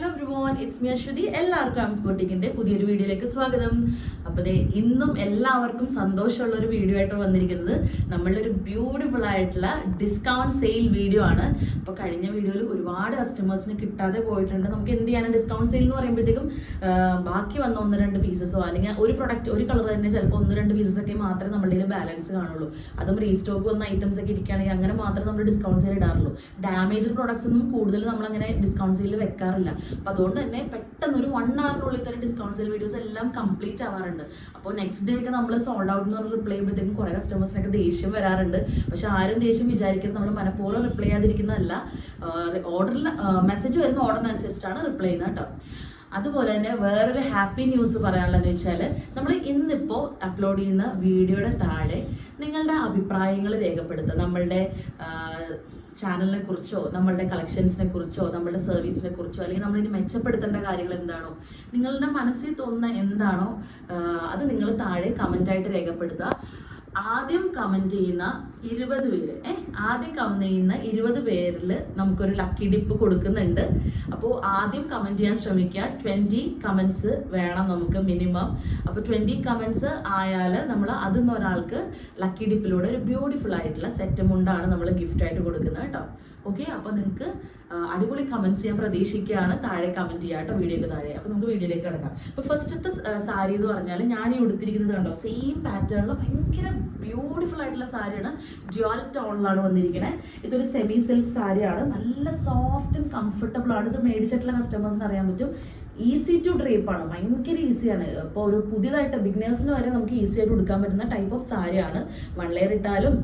Hello everyone it's me Aswathy എല്ലാവർക്കും am സ്പോട്ടിക്കിന്റെ പുതിയൊരു വീഡിയോയിലേക്ക് സ്വാഗതം. അപ്പോൾ ദേ ഇന്നും എല്ലാവർക്കും സന്തോഷമുള്ള ഒരു വീഡിയോ ആയിട്ട് വന്നിരിക്കുന്നത് നമ്മളുടെ ഒരു ബ്യൂട്ടിഫുൾ ആയിട്ടുള്ള ഡിസ്കൗണ്ട് സെയിൽ വീഡിയോ ആണ്. അപ്പോൾ കഴിഞ്ഞ വീഡിയോയിൽ ഒരുപാട് കസ്റ്റമേഴ്സിന് കിട്ടാതെ പോയിട്ടുണ്ട്. നമുക്ക് എന്ത് ചെയ്യാനാണ് ഡിസ്കൗണ്ട് സെയിൽ എന്ന് പറയുമ്പോഴത്തേക്കും ബാക്കി വന്ന ഒന്ന് രണ്ട് പീസസോ അല്ലെങ്കിൽ ഒരു പ്രൊഡക്റ്റ് ഒരു കളർ തന്നെ ചിലപ്പോൾ ഒന്ന് രണ്ട് പീസസ് ഒക്കെ മാത്രമേ നമ്മുടെ കയ്യിൽ ബാലൻസ് കാണുള്ളൂ. അതും റീസ്റ്റോക്ക് വന്ന ഐറ്റംസ് ഒക്കെ ഇരിക്കുകയാണെങ്കിൽ അങ്ങനെ മാത്രമേ നമ്മൾ ഡിസ്കൗണ്ട് സെയിൽ ഇടാറുള്ളൂ. ഡാമേജ് പ്രോഡക്ട്സ് ഒന്നും കൂടുതൽ നമ്മളങ്ങനെ ഡിസ്കൗണ്ട് സെയിൽ വെക്കാറില്ല. അപ്പോൾ അതുകൊണ്ട് തന്നെ പെട്ടെന്ന് ഒരു വൺ അവറിനുള്ളിൽ തന്നെ ഡിസ്കൗണ്ട് സെയിൽ വീഡിയോസ് എല്ലാം കംപ്ലീറ്റ് ആവാറുണ്ട്. അപ്പോൾ നെക്സ്റ്റ് ഡേ ഒക്കെ നമ്മൾ സോൾഡ് ഔട്ട് എന്ന് പറഞ്ഞ് റിപ്ലൈ ചെയ്യുമ്പോഴത്തേക്കും കുറേ കസ്റ്റമേഴ്സിനൊക്കെ ദേഷ്യം വരാറുണ്ട്. പക്ഷെ ആരും ദേഷ്യം വിചാരിക്കുന്നത് നമ്മൾ മനഃപൂർവം റിപ്ലൈ ചെയ്യാതിരിക്കുന്നതല്ല. ഓർഡറിൽ മെസ്സേജ് വരുന്ന ഓർഡറിനനുസരിച്ചിട്ടാണ് റിപ്ലൈ ചെയ്യുന്നത് കേട്ടോ. അതുപോലെ തന്നെ വേറൊരു ഹാപ്പി ന്യൂസ് പറയാനുള്ളതെന്ന് വെച്ചാൽ നമ്മൾ ഇന്നിപ്പോൾ അപ്ലോഡ് ചെയ്യുന്ന വീഡിയോയുടെ താഴെ നിങ്ങളുടെ അഭിപ്രായങ്ങൾ രേഖപ്പെടുത്തുക. നമ്മളുടെ ചാനലിനെ കുറിച്ചോ നമ്മളുടെ കളക്ഷൻസിനെ കുറിച്ചോ നമ്മളുടെ സർവീസിനെ കുറിച്ചോ അല്ലെങ്കിൽ നമ്മൾ ഇനി മെച്ചപ്പെടുത്തേണ്ട കാര്യങ്ങൾ എന്താണോ നിങ്ങളുടെ മനസ്സിൽ തോന്നുന്ന എന്താണോ അത് നിങ്ങൾ താഴെ കമന്റായിട്ട് രേഖപ്പെടുത്തുക. ആദ്യം കമന്റ് ചെയ്യുന്ന ഇരുപത് പേര്. ഏ ആദ്യം കമന്റ് ചെയ്യുന്ന ഇരുപത് പേരിൽ നമുക്കൊരു ലക്കി ഡിപ്പ് കൊടുക്കുന്നുണ്ട്. അപ്പോൾ ആദ്യം കമന്റ് ചെയ്യാൻ ശ്രമിക്കുക. ട്വന്റി കമന്റ്സ് വേണം നമുക്ക് മിനിമം അപ്പോൾ ട്വന്റി കമന്റ്സ് ആയാൽ നമ്മൾ നിന്ന് ഒരാൾക്ക് ലക്കി ഡിപ്പിലൂടെ ഒരു ബ്യൂട്ടിഫുൾ ആയിട്ടുള്ള സെറ്റ് മുണ്ടാണ് നമ്മൾ ഗിഫ്റ്റ് ആയിട്ട് കൊടുക്കുന്നത് കേട്ടോ. ഓക്കെ അപ്പോൾ നിങ്ങൾക്ക് അടിപൊളി കമന്റ്സ് ഞാൻ പ്രതീക്ഷിക്കുകയാണ്. താഴെ കമന്റ് ചെയ്യാം കേട്ടോ വീഡിയോക്ക് താഴെ. അപ്പോൾ നമുക്ക് വീഡിയോയിലേക്ക് കിടക്കാം. അപ്പോൾ ഫസ്റ്റത്തെ സാരി എന്ന് പറഞ്ഞാൽ ഞാൻ ഈ ഉടുത്തിരിക്കുന്നത് കണ്ടോ? സെയിം പാറ്റേണിൽ ഭയങ്കര ബ്യൂട്ടിഫുൾ ആയിട്ടുള്ള സാരിയാണ്. ജ്വാൽ ടോണിലാണ് വന്നിരിക്കുന്നത് ഇതൊരു സെമി സിൽക്ക് സാരിയാണ്. നല്ല സോഫ്റ്റ് ആൻഡ് കംഫർട്ടബിൾ ആണ്. ഇത് മേടിച്ചിട്ടുള്ള കസ്റ്റമേഴ്സിന് അറിയാൻ പറ്റും. ഈസി ടു ഡ്രേപ്പ് ആണ്. ഭയങ്കര ഈസിയാണ് അപ്പോൾ ഒരു പുതിയതായിട്ട് ബിഗിനേഴ്സിന് വരെ നമുക്ക് ഈസി ആയിട്ട് ഉടുക്കാൻ പറ്റുന്ന ടൈപ്പ് ഓഫ് സാരിയാണ്. വൺ ലെയർ ഇട്ടാലും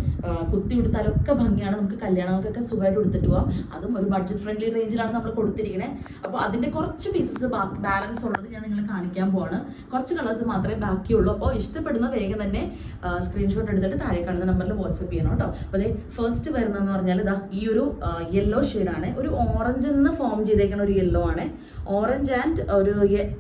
കുത്തി ഉടുത്താലും ഒക്കെ ഭംഗിയാണ്. നമുക്ക് കല്യാണങ്ങൾക്കൊക്കെ സുഖമായിട്ട് ഉടുത്തിട്ട് പോവാം. അതും ഒരു ബഡ്ജറ്റ് ഫ്രണ്ട്ലി റേഞ്ചിലാണ് നമ്മൾ കൊടുത്തിരിക്കുന്നത് അപ്പോൾ അതിന്റെ കുറച്ച് പീസസ് ബാലൻസ് ഉള്ളത് ഞാൻ നിങ്ങളെ കാണിക്കാൻ പോവാണ്. കുറച്ച് കളേഴ്സ് മാത്രമേ ബാക്കിയുള്ളൂ. അപ്പോൾ ഇഷ്ടപ്പെടുന്ന വേഗം തന്നെ സ്ക്രീൻഷോട്ട് എടുത്തിട്ട് താഴെ കാണുന്ന നമ്പറിൽ വാട്സപ്പ് ചെയ്യണം കേട്ടോ. അപ്പോൾ അതെ ഫസ്റ്റ് വരുന്നതെന്ന് പറഞ്ഞാൽ ഇതാ ഈ ഒരു യെല്ലോ ഷെയ്ഡാണ് ഒരു ഓറഞ്ച് എന്ന് ഫോം ചെയ്തേക്കുന്ന ഒരു യെല്ലോ ആണ്. ഓറഞ്ച് ആൻഡ് ഒരു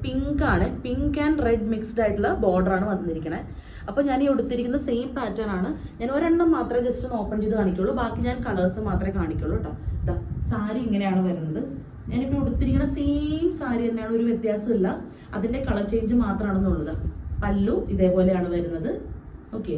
പിങ്ക് ആണ്. പിങ്ക് ആൻഡ് റെഡ് മിക്സ്ഡ് ആയിട്ടുള്ള ബോർഡർ ആണ് വന്നിരിക്കുന്നത് അപ്പോൾ ഞാൻ ഈ ഉടുത്തിരിക്കുന്ന സെയിം പാറ്റേൺ ആണ്. ഞാൻ ഒരെണ്ണം മാത്രമേ ജസ്റ്റ് ഒന്ന് ഓപ്പൺ ചെയ്ത് കാണിക്കുള്ളൂ. ബാക്കി ഞാൻ കളേഴ്സ് മാത്രമേ കാണിക്കുള്ളൂ കേട്ടോ ഇതാ സാരി ഇങ്ങനെയാണ് വരുന്നത്. ഞാനിപ്പോൾ ഉടുത്തിരിക്കുന്ന സെയിം സാരി തന്നെയാണ് ഒരു വ്യത്യാസമില്ല അതിന്റെ കളർ ചേഞ്ച് മാത്രമാണെന്നുള്ളത് പല്ലു ഇതേപോലെയാണ് വരുന്നത്. ഓക്കെ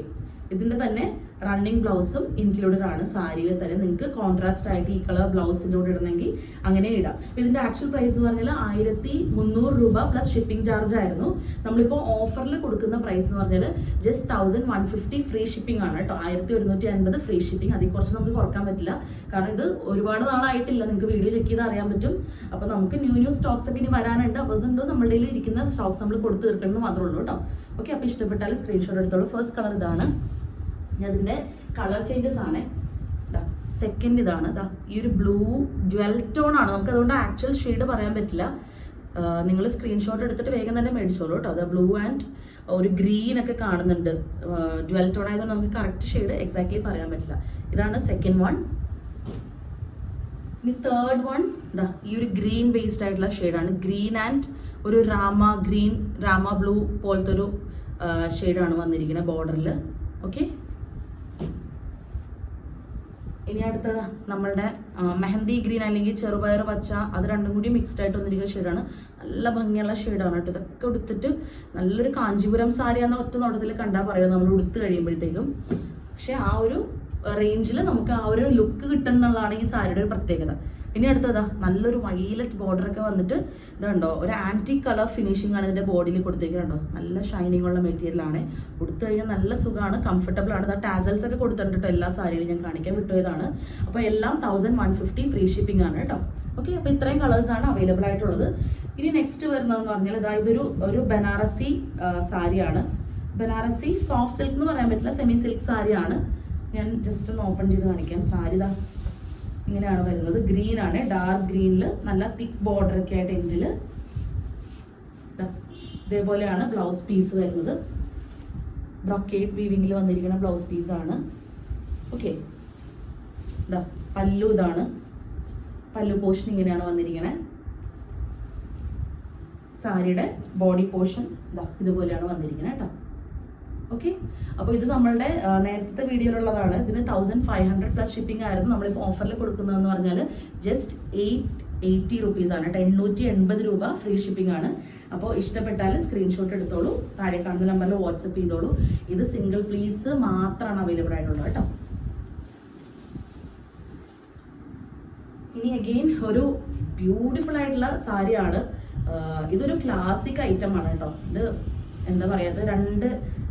ഇതിന്റെ തന്നെ റണ്ണിങ് ബ്ലൗസും ഇൻക്ലൂഡഡ് ആണ് സാരിയിൽ തന്നെ നിങ്ങൾക്ക് കോൺട്രാസ്റ്റ് ആയിട്ട് ഈ കളർ ബ്ലൗസിന്റെ കൂടെ ഇടണമെങ്കിൽ അങ്ങനെ ഇടാം. ഇതിന്റെ ആക്ച്വൽ പ്രൈസ് എന്ന് പറഞ്ഞാൽ ആയിരത്തി മുന്നൂറ് രൂപ പ്ലസ് ഷിപ്പിംഗ് ചാർജ് ആയിരുന്നു. നമ്മളിപ്പോൾ ഓഫറിൽ കൊടുക്കുന്ന പ്രൈസ് എന്ന് പറഞ്ഞാൽ just thousand one fifty free shipping ആണ് കേട്ടോ. ആയിരത്തി ഒരുന്നൂറ്റി അൻപത് ഫ്രീ ഷിപ്പിംഗ് അതിൽ കുറച്ച് നമുക്ക് കുറയ്ക്കാൻ പറ്റില്ല. കാരണം ഇത് ഒരുപാട് നാളായിട്ടില്ല. നിങ്ങൾക്ക് വീഡിയോ ചെക്ക് ചെയ്ത് അറിയാൻ പറ്റും. അപ്പോൾ നമുക്ക് ന്യൂ ന്യൂ സ്റ്റോക്സ് ഒക്കെ ഇനി വരാനുണ്ട്. അപ്പോൾ അതുകൊണ്ട് നമ്മുടെ ഇരിക്കുന്ന സ്റ്റോക്സ് നമ്മൾ കൊടുത്തു തീർക്കണമെന്ന് മാത്രമേ ഉള്ളൂ കേട്ടോ. ഓക്കെ അപ്പോൾ ഇഷ്ടപ്പെട്ടാൽ സ്ക്രീൻഷോട്ട് എടുത്തോളൂ. ഫസ്റ്റ് കളർ ഇതാണ്. ഇനി കളർ ചേഞ്ചസ് ആണ്. സെക്കൻഡ് ഇതാണ്. ദാ ഈ ഒരു ബ്ലൂ ജ്വൽ ടോൺ ആണ്. നമുക്ക് അതുകൊണ്ട് ആക്ച്വൽ ഷെയ്ഡ് പറയാൻ പറ്റില്ല. നിങ്ങൾ സ്ക്രീൻഷോട്ട് എടുത്തിട്ട് വേഗം തന്നെ മേടിച്ചോളൂ കേട്ടോ. അത് ബ്ലൂ ആൻഡ് ഒരു ഗ്രീൻ ഒക്കെ കാണുന്നുണ്ട്. ജ്വൽ ടോൺ ആയതുകൊണ്ട് നമുക്ക് കറക്റ്റ് ഷെയ്ഡ് എക്സാക്ട്ലി പറയാൻ പറ്റില്ല. ഇതാണ് സെക്കൻഡ് വൺ ഇനി തേർഡ് വൺ ഇതാ ഈ ഒരു ഗ്രീൻ ബേസ്ഡ് ആയിട്ടുള്ള ഷെയ്ഡാണ് ഗ്രീൻ ആൻഡ് ഒരു രാമ ഗ്രീൻ രാമ ബ്ലൂ പോലത്തെ ഒരു ഷെയ്ഡാണ് വന്നിരിക്കുന്നത് ബോർഡറിൽ ഓക്കെ ഇനി അടുത്തത് നമ്മളുടെ മെഹന്തി ഗ്രീൻ അല്ലെങ്കിൽ ചെറുപയർ പച്ച അത് രണ്ടും കൂടി മിക്സ്ഡ് ആയിട്ട് വന്നിരിക്കുന്ന ഷെയ്ഡാണ് നല്ല ഭംഗിയുള്ള ഷെയ്ഡാണ് കേട്ടോ. ഇതൊക്കെ ഉടുത്തിട്ട് നല്ലൊരു കാഞ്ചീപുരം സാരി എന്ന ഒറ്റ നോട്ടത്തിൽ കണ്ടാൽ പറയുന്നത് നമ്മൾ ഉടുത്ത് കഴിയുമ്പോഴത്തേക്കും. പക്ഷെ ആ ഒരു റേഞ്ചിൽ നമുക്ക് ആ ഒരു ലുക്ക് കിട്ടുന്നുള്ളതാണ് ഈ സാരിയുടെ ഒരു പ്രത്യേകത. ഇനി അടുത്തതാ നല്ലൊരു വൈലറ്റ് ബോർഡർ ഒക്കെ വന്നിട്ട് ഇതുണ്ടോ ഒരു ആന്റി കളർ ഫിനിഷിംഗ് ആണ് ഇതിന്റെ ബോഡിയിൽ കൊടുത്തിരിക്കുന്നുണ്ടോ നല്ല ഷൈനിങ് ഉള്ള മെറ്റീരിയൽ ആണ്. കൊടുത്തു കഴിഞ്ഞാൽ നല്ല സുഖമാണ് കംഫർട്ടബിൾ ആണ്. ടാസൽസ് ഒക്കെ കൊടുത്തിട്ടുണ്ട് കേട്ടോ എല്ലാ സാരിയിലും ഞാൻ കാണിക്കാൻ വിട്ടുപോയതാണ്. അപ്പോൾ എല്ലാം thousand one fifty free shipping ആണ് കേട്ടോ. ഓക്കെ അപ്പോൾ ഇത്രയും ആണ് അവൈലബിൾ ആയിട്ടുള്ളത്. ഇനി നെക്സ്റ്റ് വരുന്നതെന്ന് പറഞ്ഞാൽ അതായത് ഒരു ഒരു ബനാറസി സാരിയാണ് ബനാറസി സോഫ്റ്റ് സിൽക്ക് എന്ന് പറയാൻ പറ്റില്ല സെമി സിൽക്ക് സാരിയാണ് ഞാൻ ജസ്റ്റ് ഒന്ന് ഓപ്പൺ ചെയ്ത് കാണിക്കാം. സാരി ഇതാ. ഇങ്ങനെയാണ് വരുന്നത്. ഗ്രീൻ ആണ്. ഡാർക്ക് ഗ്രീനിൽ നല്ല തിക്ക് ബോർഡർ ഒക്കെ ആയിട്ട് എൻഡിൽ ഇതേപോലെയാണ് ബ്ലൗസ് പീസ് വരുന്നത്. ബ്രൊക്കേറ്റ് വീവിങ്ങിൽ വന്നിരിക്കുന്ന ബ്ലൗസ് പീസ് ആണ്. ഓക്കെ ഇതാ പല്ലു ഇതാണ്. പല്ലു പോർഷൻ ഇങ്ങനെയാണ് വന്നിരിക്കുന്നത് സാരിയുടെ ബോഡി പോർഷൻ ഇതാ ഇതുപോലെയാണ് വന്നിരിക്കുന്നത് കേട്ടോ. ഓക്കെ അപ്പോൾ ഇത് നമ്മളുടെ നേരത്തെ വീഡിയോയിലുള്ളതാണ്. ഇതിന് thousand five hundred plus shipping ആയിരുന്നു നമ്മളിപ്പോൾ ഓഫറിൽ കൊടുക്കുന്നതെന്ന് പറഞ്ഞാൽ ജസ്റ്റ് എയ്റ്റ് എയ്റ്റി റുപ്പീസ് ആണ്. എണ്ണൂറ്റി എൺപത് രൂപ ഫ്രീ ഷിപ്പിംഗ് ആണ്. അപ്പോൾ ഇഷ്ടപ്പെട്ടാൽ സ്ക്രീൻഷോട്ട് എടുത്തോളൂ. താഴെ കാണുന്ന നമ്പറിൽ വാട്സപ്പ് ചെയ്തോളൂ. ഇത് സിംഗിൾ പീസ് മാത്രമാണ് അവൈലബിൾ ആയിട്ടുള്ളത് കേട്ടോ. ഇനി അഗെയിൻ ഒരു ബ്യൂട്ടിഫുൾ ആയിട്ടുള്ള സാരിയാണ്. ഇതൊരു ക്ലാസിക് ഐറ്റം ആണ് കേട്ടോ. ഇത് എന്താ പറയുക രണ്ട്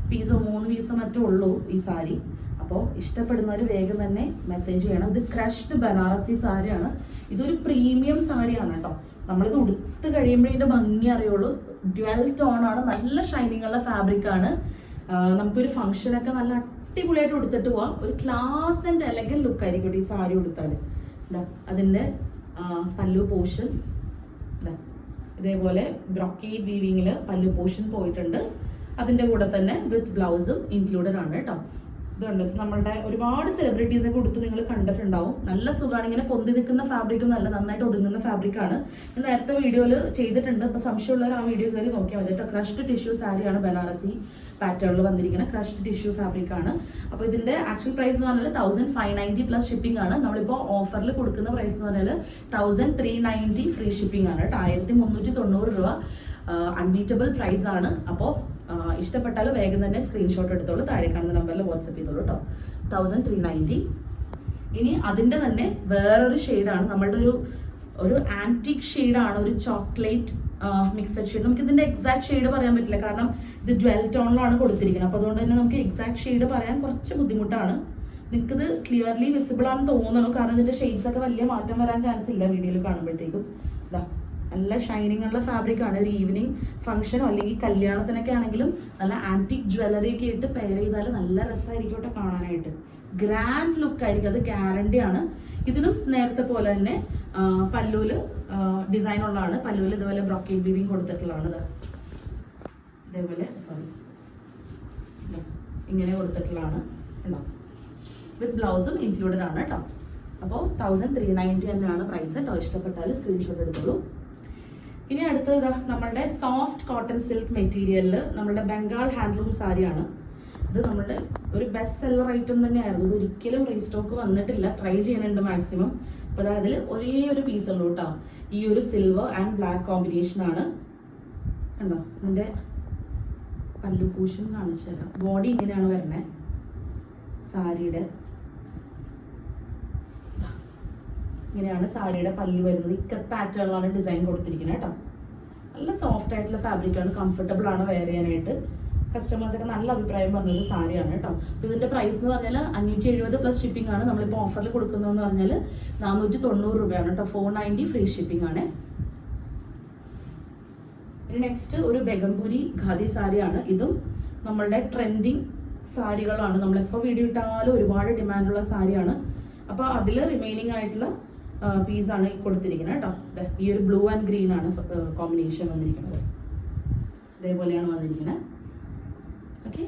പീസോ മൂന്ന് പീസോ മറ്റോ ഉള്ളൂ ഈ സാരി. അപ്പോൾ ഇഷ്ടപ്പെടുന്നവർ വേഗം തന്നെ മെസ്സേജ് ചെയ്യണം. ഇത് ക്രഷ്ഡ് ബനാറസി സാരിയാണ്. ഇതൊരു പ്രീമിയം സാരിയാണ് കേട്ടോ. നമ്മളിത് ഉടുത്ത് കഴിയുമ്പോഴേ ഇതിന്റെ ഭംഗി അറിയുള്ളൂ. ഡ്വൽ ടോൺ ആണ്. നല്ല ഷൈനിങ് ഉള്ള ഫാബ്രിക് ആണ്. ആഹ് നമുക്കൊരു ഫംഗ്ഷനൊക്കെ നല്ല അടിപൊളിയായിട്ട് ഉടുത്തിട്ട് പോവാം. ഒരു ക്ലാസ് ആൻഡ് എലഗൻ ലുക്ക് ആയിരിക്കും ഈ സാരി ഉടുത്താൽ അതിന്റെ പല്ലു പോർഷൻ ഇതേപോലെ ബ്രൊക്കേഡ് വീവിങ്ങിൽ പല്ലു പോർഷൻ പോയിട്ടുണ്ട്. അതിന്റെ കൂടെ തന്നെ വിത്ത് ബ്ലൗസും ഇൻക്ലൂഡഡ് ആണ് കേട്ടോ. ഇതുണ്ട്. ഇത് നമ്മളുടെ ഒരുപാട് സെലിബ്രിറ്റീസ് കൊടുത്ത് നിങ്ങൾ കണ്ടിട്ടുണ്ടാവും. നല്ല സുഖമാണ്. ഇങ്ങനെ പൊന്തി നിൽക്കുന്ന ഫാബ്രിക്കും നല്ല നന്നായിട്ട് ഒതുങ്ങുന്ന ഫാബ്രിക് ആണ്. ഞാൻ നേരത്തെ വീഡിയോയിൽ ചെയ്തിട്ടുണ്ട്. അപ്പോൾ സംശയമുള്ളവർ ആ വീഡിയോ കയറി നോക്കിയാൽ മതി കേട്ടോ. ക്രഷ്ഡ് ടിഷ്യൂ സാരിയാണ് ബനാറസി പാറ്റേണിൽ വന്നിരിക്കുന്ന ക്രഷ്ഡ് ടിഷ്യൂ ഫാബ്രിക് ആണ്. അപ്പോൾ ഇതിന്റെ ആക്ച്വൽ പ്രൈസ് എന്ന് പറഞ്ഞാൽ thousand five ninety plus shipping ആണ്. നമ്മളിപ്പോൾ ഓഫറിൽ കൊടുക്കുന്ന പ്രൈസ് എന്ന് പറഞ്ഞാൽ thousand three ninety free shipping ആണ് കേട്ടോ. ആയിരത്തി മുന്നൂറ്റി തൊണ്ണൂറ് രൂപ അൺബീറ്റബിൾ പ്രൈസ് ആണ്. അപ്പോൾ ഇഷ്ടപ്പെട്ടാൽ വേഗം തന്നെ സ്ക്രീൻഷോട്ട് എടുത്തോളൂ. താഴെ കാണുന്ന നമ്പറിൽ വാട്സപ്പ് ചെയ്തോളൂ കേട്ടോ തൗസൻഡ് ത്രീ നയന്റി ഇനി അതിന്റെ തന്നെ വേറൊരു ഷെയ്ഡാണ് നമ്മളുടെ ഒരു ഒരു ആന്റിക് ഷെയ്ഡാണ് ഒരു ചോക്ലേറ്റ് മിക്സഡ് ഷെയ്ഡ് നമുക്ക് ഇതിന്റെ എക്സാക്ട് ഷെയ്ഡ് പറയാൻ പറ്റില്ല. കാരണം ഇത് ജ്വൽ ടോണിലാണ് കൊടുത്തിരിക്കുന്നത്. അപ്പോൾ അതുകൊണ്ട് തന്നെ നമുക്ക് എക്സാക്ട് ഷെയ്ഡ് പറയാൻ കുറച്ച് ബുദ്ധിമുട്ടാണ്. നിങ്ങൾക്കിത് ക്ലിയർലി വിസിബിൾ ആണെന്ന് തോന്നുന്നു. കാരണം ഇതിന്റെ ഷെയ്ഡ്സ് ഒക്കെ വലിയ മാറ്റം വരാൻ ചാൻസ് ഇല്ല വീഡിയോയിൽ കാണുമ്പോഴത്തേക്കും. ഇതാ നല്ല ഷൈനിങ് ഉള്ള ഫാബ്രിക് ആണ്. ഒരു ഈവനിങ് ഫംഗ്ഷനോ അല്ലെങ്കിൽ കല്യാണത്തിനൊക്കെ ആണെങ്കിലും നല്ല ആന്റിക് ജ്വല്ലറി ഒക്കെ ഇട്ട് പെയർ ചെയ്താൽ നല്ല രസമായിരിക്കും കാണാനായിട്ട്. ഗ്രാൻഡ് ലുക്ക് ആയിരിക്കും. അത് ഗ്യാരണ്ടി ആണ്. ഇതിനും നേരത്തെ പോലെ തന്നെ പല്ലൂൽ ഡിസൈൻ ഉള്ളതാണ്. പല്ലൂൽ ഇതുപോലെ ബ്രോക്കേഡ് ബീവിങ് കൊടുത്തിട്ടുള്ളതാണ് ഇത്. ഇതേപോലെ സോറി ഇങ്ങനെ കൊടുത്തിട്ടുള്ളതാണ് ഉണ്ടോ വിത്ത് ബ്ലൗസും ഇൻക്ലൂഡഡ് ആണ് കേട്ടോ. അപ്പോൾ തൗസൻഡ് ത്രീ നയന്റി തന്നെയാണ് പ്രൈസ് കേട്ടോ. ഇഷ്ടപ്പെട്ടാൽ സ്ക്രീൻഷോട്ട് എടുത്തോളൂ. ഇനി അടുത്തത് നമ്മളുടെ സോഫ്റ്റ് കോട്ടൺ സിൽക്ക് മെറ്റീരിയലിൽ നമ്മളുടെ ബംഗാൾ ഹാൻഡ്ലൂം സാരിയാണ് ഇത് നമ്മളുടെ ഒരു ബെസ്റ്റ് സെല്ലർ ഐറ്റം തന്നെയായിരുന്നു. ഇത് ഒരിക്കലും റീസ്റ്റോക്ക് വന്നിട്ടില്ല. ട്രൈ ചെയ്യുന്നുണ്ട് മാക്സിമം അപ്പോൾ അതിൽ ഒരേ ഒരു പീസ് ഉള്ളൂ കേട്ടോ ഈ ഒരു സിൽവർ ആൻഡ് ബ്ലാക്ക് കോമ്പിനേഷൻ ആണ്. കണ്ടോ? ഇതിന്റെ പല്ലു പൂഷൻ കാണിച്ചു തരാം. ബോഡി ഇങ്ങനെയാണ് വരുന്നത് സാരിയുടെ ദാ. ഇങ്ങനെയാണ് സാരിയുടെ പല്ലു വരുന്നത്. ഇക്കത്ത് പാറ്റേണിലാണ് ഡിസൈൻ കൊടുത്തിരിക്കുന്നത് കേട്ടോ. നല്ല സോഫ്റ്റ് ആയിട്ടുള്ള ഫാബ്രിക് ആണ്. കംഫർട്ടബിൾ ആണ് വെയർ ചെയ്യാനായിട്ട്. കസ്റ്റമേഴ്സ് ഒക്കെ നല്ല അഭിപ്രായം പറഞ്ഞൊരു സാരിയാണ് കേട്ടോ. അപ്പോൾ ഇതിന്റെ പ്രൈസ് എന്ന് പറഞ്ഞാൽ അഞ്ഞൂറ്റി എഴുപത് പ്ലസ് ഷിപ്പിംഗ് ആണ് നമ്മളിപ്പോൾ ഓഫറിൽ കൊടുക്കുന്നതെന്ന് പറഞ്ഞാൽ നാനൂറ്റി തൊണ്ണൂറ് രൂപയാണ് കേട്ടോ. ഫോർ നയന്റി ഫ്രീ ഷിപ്പിംഗ് ആണ്. ഇനി നെക്സ്റ്റ് ഒരു ബെഗംപുരി ഖാദി സാരിയാണ്. ഇതും നമ്മളുടെ ട്രെൻഡിങ് സാരികളാണ്. നമ്മളെപ്പോൾ വീഡിയോ ഇട്ടാലും ഒരുപാട് ഡിമാൻഡുള്ള സാരിയാണ്. അപ്പോൾ അതിൽ റിമൈനിങ് ആയിട്ടുള്ള പീസാണ് ഈ കൊടുത്തിരിക്കുന്നത് കേട്ടോ. ഈ ഒരു ബ്ലൂ ആൻഡ് ഗ്രീൻ ആണ് കോമ്പിനേഷൻ വന്നിരിക്കുന്നത്. ഇതേപോലെയാണ് വന്നിരിക്കുന്നത്. ഓക്കെ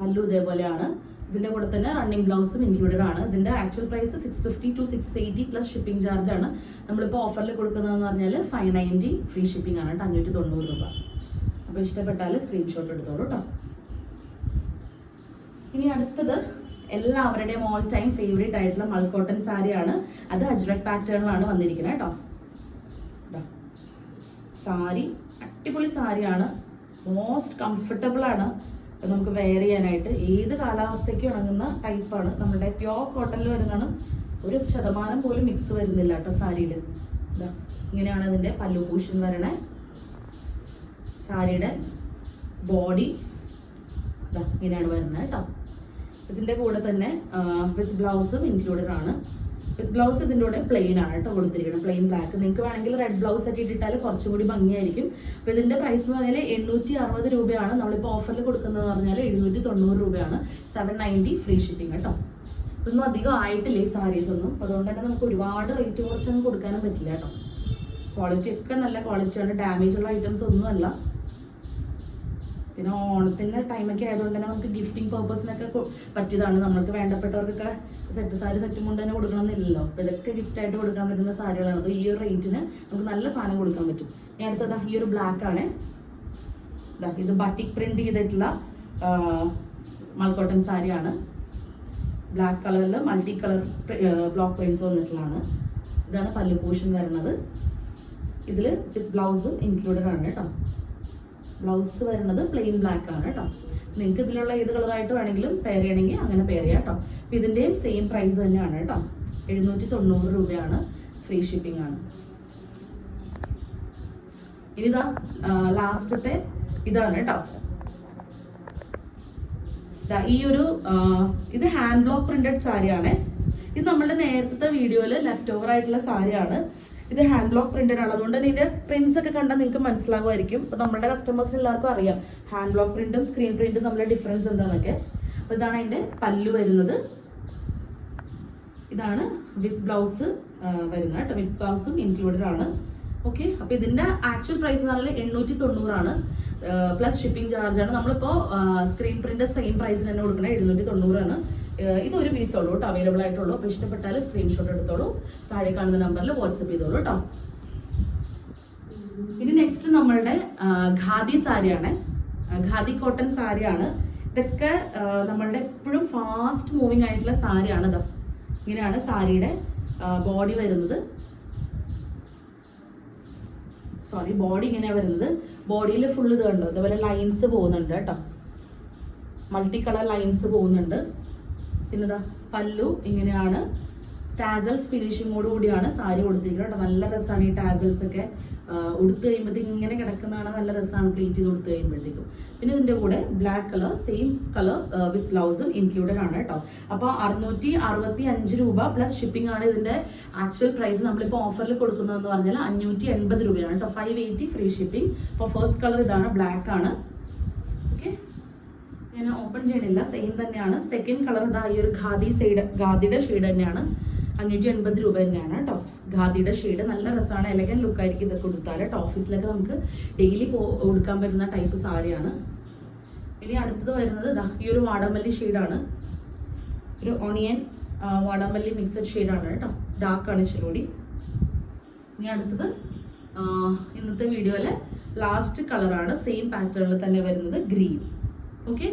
പല്ലു ഇതേപോലെയാണ്. ഇതിന്റെ കൂടെ തന്നെ റണ്ണിങ് ബ്ലൗസും ഇൻക്ലൂഡഡ് ആണ്. ഇതിന്റെ actual price six fifty two six eighty plus shipping charge ആണ്. നമ്മളിപ്പോൾ ഓഫറിൽ കൊടുക്കുന്നതെന്ന് പറഞ്ഞാൽ ഫൈവ് നയന്റി ഫ്രീ ഷിപ്പിംഗ് ആണ് കേട്ടോ. അഞ്ഞൂറ്റി തൊണ്ണൂറ് രൂപ. അപ്പോൾ ഇഷ്ടപ്പെട്ടാൽ സ്ക്രീൻഷോട്ട് എടുത്തോളൂ കേട്ടോ. ഇനി അടുത്തത് എല്ലാവരുടെയും ഓൾ ടൈം ഫേവറേറ്റ് ആയിട്ടുള്ള മൾക്കോട്ടൺ സാരിയാണ്. അത് അജ്രക് പാറ്റേണിലാണ് വന്നിരിക്കുന്നത് കേട്ടോ. സാരി അടിപൊളി സാരിയാണ്. മോസ്റ്റ് കംഫർട്ടബിൾ ആണ്. നമുക്ക് വെയർ ചെയ്യാനായിട്ട് ഏത് കാലാവസ്ഥയ്ക്ക് ഇണങ്ങുന്ന ടൈപ്പാണ് നമ്മുടെ പ്യോർ കോട്ടണിൽ വരുന്നതാണ്. ഒരു ശതമാനം പോലും മിക്സ് വരുന്നില്ല കേട്ടോ സാരിയിൽ ഇങ്ങനെയാണ് ഇതിന്റെ പല്ലു പൂഷൻ വരണേ. സാരിയുടെ ബോഡി ഇങ്ങനെയാണ് വരുന്നത് കേട്ടോ. ഇതിന്റെ കൂടെ തന്നെ വിത്ത് ബ്ലൗസും ഇൻക്ലൂഡഡ് ആണ്. വിത്ത് ബ്ലൗസ് ഇതിന്റെ കൂടെ പ്ലെയിൻ ആണ് കേട്ടോ കൊടുത്തിരിക്കുന്നത്. പ്ലെയിൻ ബ്ലാക്ക് നിങ്ങൾക്ക് വേണമെങ്കിൽ റെഡ് ബ്ലൗസ് ഒക്കെ ഇട്ടിട്ടാൽ കുറച്ചും കൂടി ഭംഗിയായിരിക്കും. അപ്പോൾ ഇതിന്റെ പ്രൈസ് എന്ന് പറഞ്ഞാൽ എണ്ണൂറ്റി അറുപത് രൂപയാണ്. നമ്മളിപ്പോൾ ഓഫറിൽ കൊടുക്കുന്നത് പറഞ്ഞാൽ എഴുന്നൂറ്റി തൊണ്ണൂറ് രൂപയാണ്. സെവൻ നയന്റി ഫ്രീ ഷിപ്പിംഗ് കേട്ടോ. ഇതൊന്നും അധികം ആയിട്ടില്ല ഈ സാരീസ് ഒന്നും. അതുകൊണ്ട് തന്നെ നമുക്ക് ഒരുപാട് റേറ്റ് കുറച്ചൊന്നും കൊടുക്കാനും പറ്റില്ല കേട്ടോ. ക്വാളിറ്റി ഒക്കെ നല്ല ക്വാളിറ്റിയാണ് ഡാമേജ് ഉള്ള ഐറ്റംസ് ഒന്നുമല്ല. പിന്നെ ഓണത്തിന്റെ ടൈമൊക്കെ ആയതുകൊണ്ട് തന്നെ നമുക്ക് ഗിഫ്റ്റിംഗ് പേർപ്പസിനൊക്കെ പറ്റിയതാണ്. നമ്മൾക്ക് വേണ്ടപ്പെട്ടവർക്കൊക്കെ സെറ്റ് സാരി സെറ്റും കൊണ്ട് തന്നെ കൊടുക്കണം എന്നില്ലല്ലോ അപ്പോൾ ഇതൊക്കെ ഗിഫ്റ്റ് ആയിട്ട് കൊടുക്കാൻ പറ്റുന്ന സാരികളാണ്. അപ്പോൾ ഈ ഒരു റേറ്റിന് നമുക്ക് നല്ല സാധനം കൊടുക്കാൻ പറ്റും. ഇനി അടുത്തതാ ഈ ഒരു ബ്ലാക്ക് ആണ്. ഇത് ബട്ടിക് പ്രിന്റ് ചെയ്തിട്ടുള്ള മൾക്കോട്ടൺ സാരിയാണ്. ബ്ലാക്ക് കളറിൽ മൾട്ടി കളർ ബ്ലോക്ക് പ്രിന്റ്സ് വന്നിട്ടുള്ളതാണ്. ഇതാണ് പല്ലുപൂഷൻ വരുന്നത്. ഇതിൽ വിത്ത് ബ്ലൗസും ഇൻക്ലൂഡഡ് ആണ് കേട്ടോ. ബ്ലൗസ് വരുന്നത് പ്ലെയിൻ ബ്ലാക്ക് ആണ് കേട്ടോ. നിങ്ങൾക്ക് ഇതിലുള്ള ഏത് കളറായിട്ട് വേണമെങ്കിലും പെയർ ചെയ്യണമെങ്കിൽ അങ്ങനെ പെയർ ചെയ്യാം കേട്ടോ. അപ്പം ഇതിന്റെയും സെയിം പ്രൈസ് തന്നെയാണ് കേട്ടോ. എഴുന്നൂറ്റി തൊണ്ണൂറ് രൂപയാണ് ഫ്രീ ഷിപ്പിംഗ് ആണ്. ഇനിതാ ലാസ്റ്റത്തെ ഇതാണ് കേട്ടോ. ഈ ഒരു ഇത് ഹാൻഡ് ബ്ലോക്ക് പ്രിന്റഡ് സാരിയാണ്. ഇത് നമ്മുടെ നേരത്തെ വീഡിയോയിൽ ലെഫ്റ്റ് ഓവർ ആയിട്ടുള്ള സാരിയാണ്. ഇത് ഹാൻഡ് ബ്ലോക്ക് പ്രിന്റഡ് ആണ്. അതുകൊണ്ട് ഇതിന്റെ പ്രിന്റ്സ് ഒക്കെ കണ്ടാൽ നിങ്ങൾക്ക് മനസ്സിലാകുമായിരിക്കും. ഇപ്പൊ നമ്മുടെ കസ്റ്റമേഴ്സിന് എല്ലാവർക്കും അറിയാം. ഹാൻഡ് ബ്ലോക്ക് പ്രിന്റും സ്ക്രീൻ പ്രിന്റും തമ്മിലെ ഡിഫറൻസ് എന്താണെന്നൊക്കെ അപ്പൊ ഇതാണ് അതിന്റെ പല്ലു വരുന്നത്. ഇതാണ് വിത്ത് ബ്ലൗസ് വരുന്നത് കേട്ടോ. വിത്ത് ബ്ലൗസും ഇൻക്ലൂഡഡ് ആണ്. ഓക്കെ അപ്പൊ ഇതിന്റെ ആക്ച്വൽ പ്രൈസ് എന്ന് പറഞ്ഞാൽ എണ്ണൂറ്റി തൊണ്ണൂറാണ് പ്ലസ് ഷിപ്പിംഗ് ചാർജ് ആണ്. നമ്മളിപ്പോ സ്ക്രീൻ പ്രിന്റ് സെയിം പ്രൈസിന് തന്നെ കൊടുക്കുന്നത് എഴുന്നൂറ്റി തൊണ്ണൂറാണ് ഇതൊരു പീസ് ഉള്ളൂ കേട്ടോ അവൈലബിൾ ആയിട്ടുള്ളൂ. അപ്പൊ ഇഷ്ടപ്പെട്ടാൽ സ്ക്രീൻഷോട്ട് എടുത്തോളൂ. താഴെ കാണുന്ന നമ്പറിൽ വാട്സപ്പ് ചെയ്തോളൂ കേട്ടോ. ഇനി നെക്സ്റ്റ് നമ്മളുടെ ഖാദി സാരിയാണ്. ഖാദി കോട്ടൺ സാരിയാണ്. ഇതൊക്കെ നമ്മളുടെ എപ്പോഴും ഫാസ്റ്റ് മൂവിങ് ആയിട്ടുള്ള സാരിയാണ് ഇതാ ഇങ്ങനെയാണ് സാരിയുടെ ബോഡി വരുന്നത്. സോറി ബോഡി ഇങ്ങനെയാണ് വരുന്നത്. ബോഡിയിൽ ഫുള്ള് ഇത് കണ്ടോ? ഇതുപോലെ ലൈൻസ് പോകുന്നുണ്ട് കേട്ടോ. മൾട്ടി കളർ ലൈൻസ് പോകുന്നുണ്ട്. പിന്നെതാ പല്ലു ഇങ്ങനെയാണ്. ടാസൽസ് ഫിനിഷിങ്ങോട് കൂടിയാണ് സാരി കൊടുത്തിരിക്കുന്നത് നല്ല രസമാണ് ഈ ടാസൽസ് ഒക്കെ. ഉടുത്തു ഉടുത്ത് കഴിയുമ്പോഴത്തേക്കും ഇങ്ങനെ കിടക്കുന്നതാണ് നല്ല രസമാണ് പ്ലീറ്റ് ചെയ്ത് കൊടുത്ത് കഴിയുമ്പോഴത്തേക്കും. പിന്നെ ഇതിന്റെ കൂടെ black colour same colour with ബ്ലൗസും ഇൻക്ലൂഡഡ് ആണ് കേട്ടോ. അപ്പോൾ അറുന്നൂറ്റി അറുപത്തി അഞ്ച് രൂപ പ്ലസ് ഷിപ്പിംഗ് ആണ് ഇതിന്റെ ആക്ച്വൽ പ്രൈസ് നമ്മളിപ്പോൾ ഓഫറിൽ കൊടുക്കുന്നതെന്ന് പറഞ്ഞാൽ അഞ്ഞൂറ്റി എൺപത് രൂപയാണ് കേട്ടോ. ഫൈവ് എയ്റ്റി ഫ്രീ ഷിപ്പിംഗ് അപ്പോൾ ഫസ്റ്റ് കളർ ഇതാണ് ബ്ലാക്ക് ആണ്. ഞാൻ ഓപ്പൺ ചെയ്യണില്ല. സെയിം തന്നെയാണ്. സെക്കൻഡ് കളർ ഇതാ ഈ ഒരു ഖാദി സൈഡ് ഖാദിയുടെ ഷെയ്ഡ് തന്നെയാണ്. അഞ്ഞൂറ്റി എൺപത് രൂപ തന്നെയാണ് കേട്ടോ ഖാദിയുടെ ഷെയ്ഡ് നല്ല രസമാണ് എലഗൻ ലുക്കായിരിക്കും ഇതൊക്കെ കൊടുത്താൽ കേട്ടോ ഓഫീസിലൊക്കെ നമുക്ക് ഡെയിലി കൊടുക്കാൻ പറ്റുന്ന ടൈപ്പ് സാരിയാണ്. ഇനി അടുത്തത് വരുന്നത് ഈ ഒരു വാടാമല്ലി ഷെയ്ഡാണ് ഒരു ഓണിയൻ വാടാമല്ലി മിക്സഡ് ഷെയ്ഡാണ് കേട്ടോ ഡാർക്കാണ് ഇച്ചിരി ഇനി അടുത്തത് ഇന്നത്തെ വീഡിയോയിലെ ലാസ്റ്റ് കളറാണ് സെയിം പാറ്റേണിൽ തന്നെ വരുന്നത് ഗ്രീൻ ഓക്കെ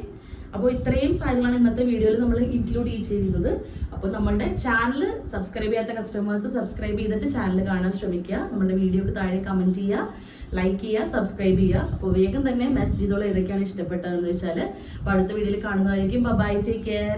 അപ്പോൾ ഇത്രയും സാധനങ്ങളാണ് ഇന്നത്തെ വീഡിയോയിൽ നമ്മൾ ഇൻക്ലൂഡ് ചെയ്തിരുന്നത്. അപ്പോൾ നമ്മുടെ ചാനൽ സബ്സ്ക്രൈബ് ചെയ്യാത്ത കസ്റ്റമേഴ്സ് സബ്സ്ക്രൈബ് ചെയ്തിട്ട് ചാനൽ കാണാൻ ശ്രമിക്കുക. നമ്മുടെ വീഡിയോക്ക് താഴെ കമന്റ് ചെയ്യുക ലൈക്ക് ചെയ്യുക സബ്സ്ക്രൈബ് ചെയ്യുക. അപ്പോൾ വേഗം തന്നെ മെസ്സേജ് ചെയ്തോളൂ ഏതൊക്കെയാണ് ഇഷ്ടപ്പെട്ടതെന്ന് വെച്ചാൽ. അപ്പോൾ അടുത്ത വീഡിയോയിൽ കാണുന്നതായിരിക്കും. Bye take care